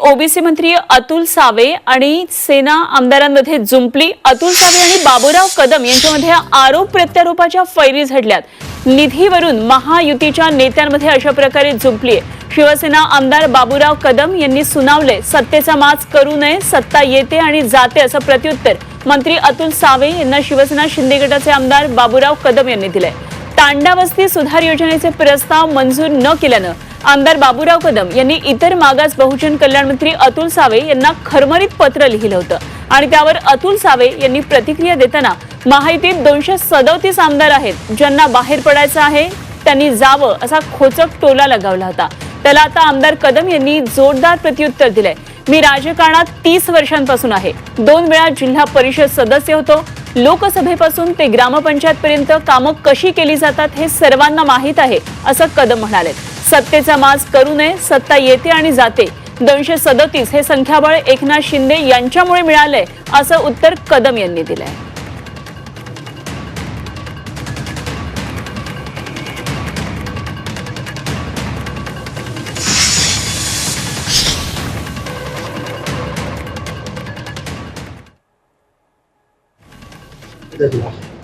OBC मंत्री अतुल सावे आणि सेना आमदारांमध्ये जुंपली. अतुल सावे आणि बाबूराव कदम यांच्यामध्ये आरोप प्रत्यारोपाच्या फैरी झडल्यात. निधीवरून महायुतीच्या नेत्यांमध्ये अशा प्रकारे जुंपली शिवसेना आमदार बाबूराव कदम यांनी सुनावले सत्तेचा माज करू नये सत्ता येते आणि जाते असं प्रत्युत्तर मंत्री अतुल सावे यांना शिवसेना शिंदे गटाचे आमदार बाबूराव कदम यांनी दिले तांडावस्ती सुधार योजनेचे प्रस्ताव मंजूर न केल्यानं आमदार बाबूराव कदम यांनी इतर मागास बहुजन कल्याण मंत्री अतुल सावे यांना खरमरीत पत्र लिहिलं होतं. आणि त्यावर अतुल सावे यांनी प्रतिक्रिया देताना माहितीत दोनशे सदोतीस आमदार आहेत. ज्यांना बाहेर पडायचं आहे त्यांनी जावं असा खोचक टोला लगावला होता. त्याला आता आमदार कदम यांनी जोरदार प्रत्युत्तर दिलंय. मी राजकारणात तीस वर्षांपासून आहे. दोन वेळा जिल्हा परिषद सदस्य होतो. लोकसभेपासून ते ग्रामपंचायतपर्यंत कामं कशी केली जातात हे सर्वांना माहीत आहे असं कदम म्हणाले सत्तेचा माज करू नये सत्ता येते आणि जाते. दोनशे सदतीस हे संख्याबळ एकनाथ शिंदे यांच्यामुळे मिळालंय असं उत्तर कदम यांनी दिलंय.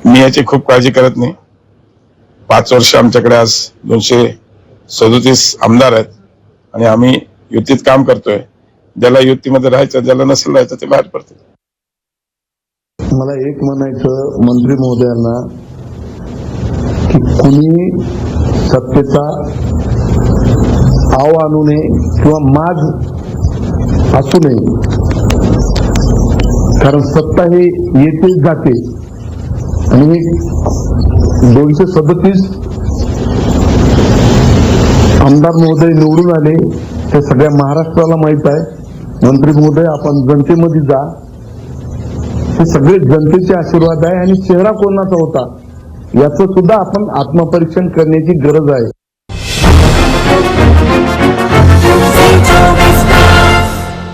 मी याची खूप काळजी करत नाही. पाच वर्ष आमच्याकडे आज दोनशे सदोतीस आमदार आहेत आणि आम्ही युतीत काम करतोय. ज्याला युतीमध्ये राहायचं ज्याला नसेल राहायचं ते बाहेर पडतील. मला एक म्हणायचं मंत्री महोदयांना की कुणी सत्तेचा आव आणू नये किंवा माज असू नये. कारण सत्ता हे येतेच जाते. आणि दोनशे सदतीस आमदार महोदय निवडून आले हे सगळ्या महाराष्ट्राला माहीत आहे. मंत्री महोदय आपण जनतेमध्ये जा. हे सगळे जनतेचे आशीर्वाद आहे आणि चेहरा कोणाचा होता याचं सुद्धा आपण आत्मपरीक्षण करण्याची गरज आहे.